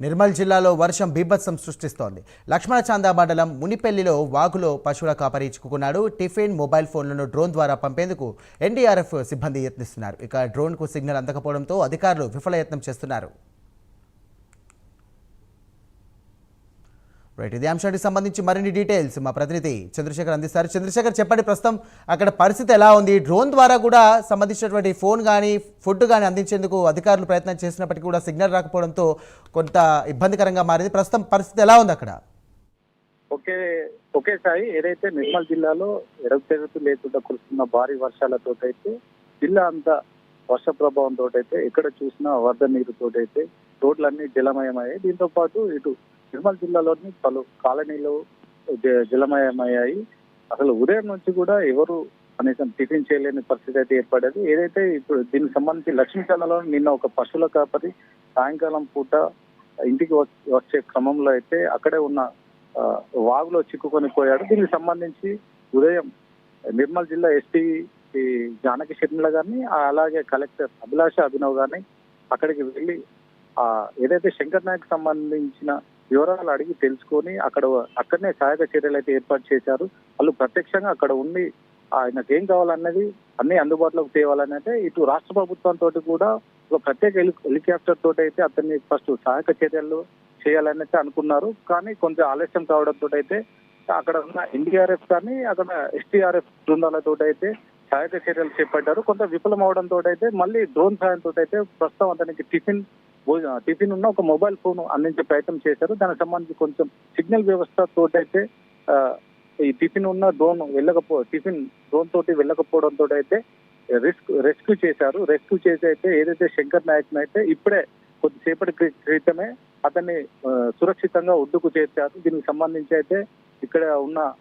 నిర్మల్ జిల్లాలో వర్షం బీభత్సం సృష్టిస్తోంది. లక్ష్మణ చాందా మండలం మునిపెల్లిలో వాగులో పశువుల కాపరి చిక్కుకున్నాడు. టిఫిన్ మొబైల్ ఫోన్లను డ్రోన్ ద్వారా పంపేందుకు ఎన్డీఆర్ఎఫ్ సిబ్బంది యత్నిస్తున్నారు. ఇక డ్రోన్కు సిగ్నల్ అందకపోవడంతో అధికారులు విఫలయత్నం చేస్తున్నారు. రైట్ ఇది అంశానికి సంబంధించి మరిన్ని డీటెయిల్స్ మా ప్రతినిధి చంద్రశేఖర్ అందిస్తారు. చంద్రశేఖర్ చెప్పండి ప్రస్తుతం అక్కడ పరిస్థితి ఎలా ఉంది? డ్రోన్ ద్వారా కూడా సంబంధించినటువంటి ఫోన్ కానీ ఫుడ్ కానీ అందించేందుకు అధికారులు ప్రయత్నం చేసినప్పటికీ కూడా సిగ్నల్ రాకపోవడంతో కొంత ఇబ్బందికరంగా మారింది. ప్రస్తుతం పరిస్థితి ఎలా ఉంది అక్కడ? ఒకే ఒకేసారి ఏదైతే నిర్మల్ జిల్లాలో ఎడతెగతు లేకుండా కురుస్తున్న భారీ వర్షాలతో అయితే జిల్లా అంతా వర్ష ప్రభావంతో అయితే ఎక్కడ చూసినా వరద నీరుతోటైతే రోడ్లన్నీ జలమయమయ్యాయి. దీంతో పాటు ఇటు నిర్మల్ జిల్లాలోని పలు కాలనీలు జలమయమయ్యాయి. అసలు ఉదయం నుంచి కూడా ఎవరు కనీసం టిఫిన్ చేయలేని పరిస్థితి అయితే ఏర్పడేది. ఏదైతే ఇప్పుడు దీనికి సంబంధించి లక్ష్మీచంద్రలో నిన్న ఒక పశువుల కాపరి సాయంకాలం పూట ఇంటికి వచ్చే క్రమంలో అయితే అక్కడే ఉన్న వాగులో చిక్కుకొని పోయాడు. దీనికి సంబంధించి ఉదయం నిర్మల్ జిల్లా ఎస్పీ జానకి షర్మిల గారిని అలాగే కలెక్టర్ అభిలాష అభినవ్ గారిని అక్కడికి వెళ్ళి ఆ ఏదైతే శంకర్ నాయక్ సంబంధించిన వివరాలు అడిగి తెలుసుకొని అక్కడ అక్కడనే సహాయక చర్యలు అయితే ఏర్పాటు చేశారు. వాళ్ళు ప్రత్యక్షంగా అక్కడ ఉండి ఆయనకు ఏం కావాలన్నది అన్ని అందుబాటులోకి తేవాలని అయితే ఇటు రాష్ట్ర ప్రభుత్వంతో కూడా ఒక ప్రత్యేక హెలికాప్టర్ తోటి అయితే అతన్ని ఫస్ట్ సహాయక చర్యలు చేయాలని అయితే అనుకున్నారు. కానీ కొంచెం ఆలస్యం కావడంతో అయితే అక్కడ ఉన్న ఎన్డీఆర్ఎఫ్ కానీ అక్కడ ఎస్టీఆర్ఎఫ్ బృందాలతో అయితే సహాయక చర్యలు చేపట్టారు. కొంత విఫలం అవడంతో అయితే మళ్ళీ డ్రోన్ సాయంతో అయితే ప్రస్తుతం అతనికి టిఫిన్ టిఫిన్ ఉన్న ఒక మొబైల్ ఫోన్ అందించే ప్రయత్నం చేశారు. దానికి సంబంధించి కొంచెం సిగ్నల్ వ్యవస్థ తోటైతే ఈ టిఫిన్ ఉన్న డ్రోన్ వెళ్ళకపో టిఫిన్ డ్రోన్ తోటి వెళ్ళకపోవడంతో అయితే రిస్క్ రెస్క్యూ చేశారు. రెస్క్యూ చేసి అయితే ఏదైతే శంకర్ నాయక్ అయితే ఇప్పుడే కొద్దిసేపటి క్రి- క్రితమే అతన్ని సురక్షితంగా ఒడ్డుకు చేర్చారు. దీనికి సంబంధించి అయితే ఇక్కడ ఉన్న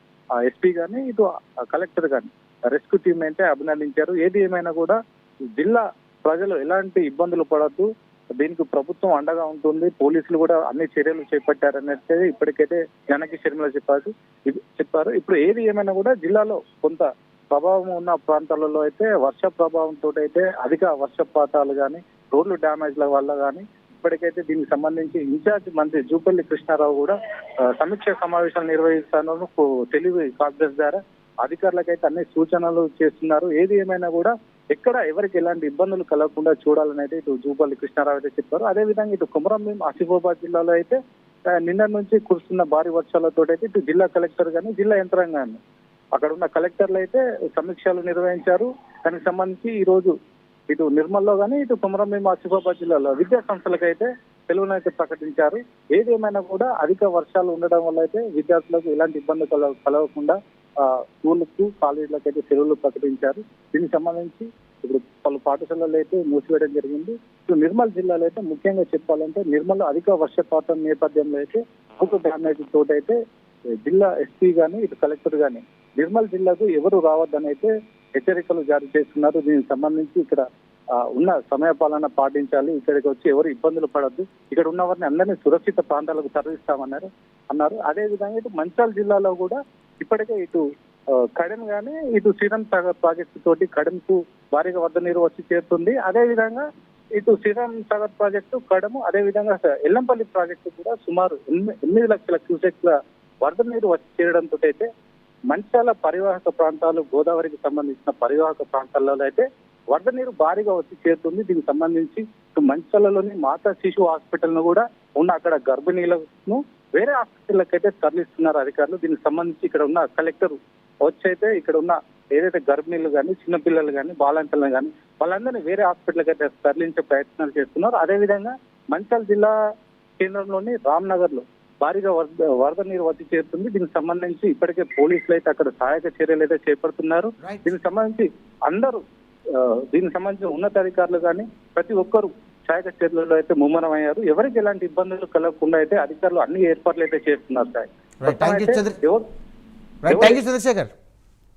ఎస్పీ గాని ఇటు కలెక్టర్ గాని రెస్క్యూ టీం అయితే అభినందించారు. ఏది ఏమైనా కూడా జిల్లా ప్రజలు ఎలాంటి ఇబ్బందులు పడద్దు. దీనికి ప్రభుత్వం అండగా ఉంటుంది. పోలీసులు కూడా అన్ని చర్యలు చేపట్టారనేది ఇప్పటికైతే జనకి షర్మిల చెప్పారు. ఇది చెప్పారు. ఇప్పుడు ఏది ఏమైనా కూడా జిల్లాలో కొంత ప్రభావం ఉన్న ప్రాంతాలలో అయితే వర్ష ప్రభావంతో అయితే అధిక వర్షపాతాలు కానీ రోడ్లు డ్యామేజ్ల వల్ల కానీ ఇప్పటికైతే దీనికి సంబంధించి ఇన్ఛార్జ్ మంత్రి జూపల్లి కృష్ణారావు కూడా సమీక్ష సమావేశాలు నిర్వహిస్తాను తెలివి కాంగ్రెస్ ద్వారా అధికారులకైతే అన్ని సూచనలు చేస్తున్నారు. ఏది ఏమైనా కూడా ఎక్కడ ఎవరికి ఎలాంటి ఇబ్బందులు కలగకుండా చూడాలని అయితే ఇటు జూపల్లి కృష్ణారావు అయితే చెప్పారు. అదే విధంగా ఇటు కుమరంభీం ఆసిఫాబాద్ జిల్లాలో అయితే నిన్న నుంచి కురుస్తున్న భారీ వర్షాలతో అయితే ఇటు జిల్లా కలెక్టర్ కానీ జిల్లా యంత్రాంగాన్ని అక్కడ ఉన్న కలెక్టర్లు అయితే సమీక్షలు నిర్వహించారు. దానికి సంబంధించి ఈ రోజు ఇటు నిర్మల్లో కానీ ఇటు కుమరంభీం ఆసిఫాబాద్ జిల్లాలో విద్యా సంస్థలకైతే సెలవునైతే ప్రకటించారు. ఏదేమైనా కూడా అధిక వర్షాలు ఉండడం వల్ల అయితే విద్యార్థులకు ఎలాంటి ఇబ్బంది కలగకుండా స్కూళ్ళకు కాలేజీలకు అయితే సెలవులు ప్రకటించారు. దీనికి సంబంధించి ఇప్పుడు పలు పాఠశాలలు అయితే మూసివేయడం జరిగింది. ఇప్పుడు నిర్మల్ జిల్లాలో అయితే ముఖ్యంగా చెప్పాలంటే నిర్మల్ అధిక వర్షపాతం నేపథ్యంలో అయితే ఒక డ్యామేజ్ తోటైతే జిల్లా ఎస్పీ గాని ఇటు కలెక్టర్ గాని నిర్మల్ జిల్లాకు ఎవరు రావద్దని అయితే హెచ్చరికలు జారీ చేస్తున్నారు. దీనికి సంబంధించి ఇక్కడ ఉన్న సమయ పాలన పాటించాలి. ఇక్కడికి వచ్చి ఎవరు ఇబ్బందులు పడద్దు. ఇక్కడ ఉన్న వారిని అందరినీ సురక్షిత ప్రాంతాలకు తరలిస్తామన్నారు. అన్నారు. అదే విధంగా ఇటు మంచాల్ జిల్లాలో కూడా ఇప్పటికే ఇటు కడెన్ గానీ ఇటు శ్రీరామ్ సాగర్ ప్రాజెక్టు తోటి కడెంకు భారీగా వద్ద నీరు వచ్చి చేరుతుంది. అదే విధంగా ఇటు శ్రీరామ్ సాగర్ ప్రాజెక్టు కడము అదే విధంగా ఎల్లంపల్లి ప్రాజెక్టు కూడా సుమారు ఎనిమి- ఎనిమిది లక్షల క్యూసెక్ల వరద నీరు వచ్చి చేరడంతో అయితే మంచాల పరివాహక ప్రాంతాలు గోదావరికి సంబంధించిన పరివాహక ప్రాంతాలలో అయితే వరద నీరు భారీగా వచ్చి చేరుతుంది. దీనికి సంబంధించి మంచాలలోని మాతా శిశు హాస్పిటల్ను కూడా ఉన్న అక్కడ గర్భిణీలను వేరే హాస్పిటల్కి అయితే తరలిస్తున్నారు అధికారులు. దీనికి సంబంధించి ఇక్కడ ఉన్న కలెక్టర్ వచ్చి అయితే ఇక్కడ ఉన్న ఏదైతే గర్భిణీలు కానీ చిన్నపిల్లలు కానీ బాలంకలను కానీ వాళ్ళందరినీ వేరే హాస్పిటల్కి అయితే తరలించే ప్రయత్నాలు చేస్తున్నారు. అదేవిధంగా మంచాల జిల్లా కేంద్రంలోని రామ్ నగర్లో భారీగా వరద వరద నీరు వచ్చి చేరుతుంది. దీనికి సంబంధించి ఇప్పటికే పోలీసులు అయితే అక్కడ సహాయక చర్యలు అయితే చేపడుతున్నారు. దీనికి సంబంధించి అందరూ దీనికి సంబంధించిన ఉన్నతాధికారులు కానీ ప్రతి ఒక్కరు సహాయక చర్యలలో అయితే ముమ్మరం అయ్యారు ఎవరికి ఎలాంటి ఇబ్బందులు కలగకుండా అయితే అధికారులు అన్ని ఏర్పాట్లు అయితే చేస్తున్నారు సార్. చంద్రశేఖర్.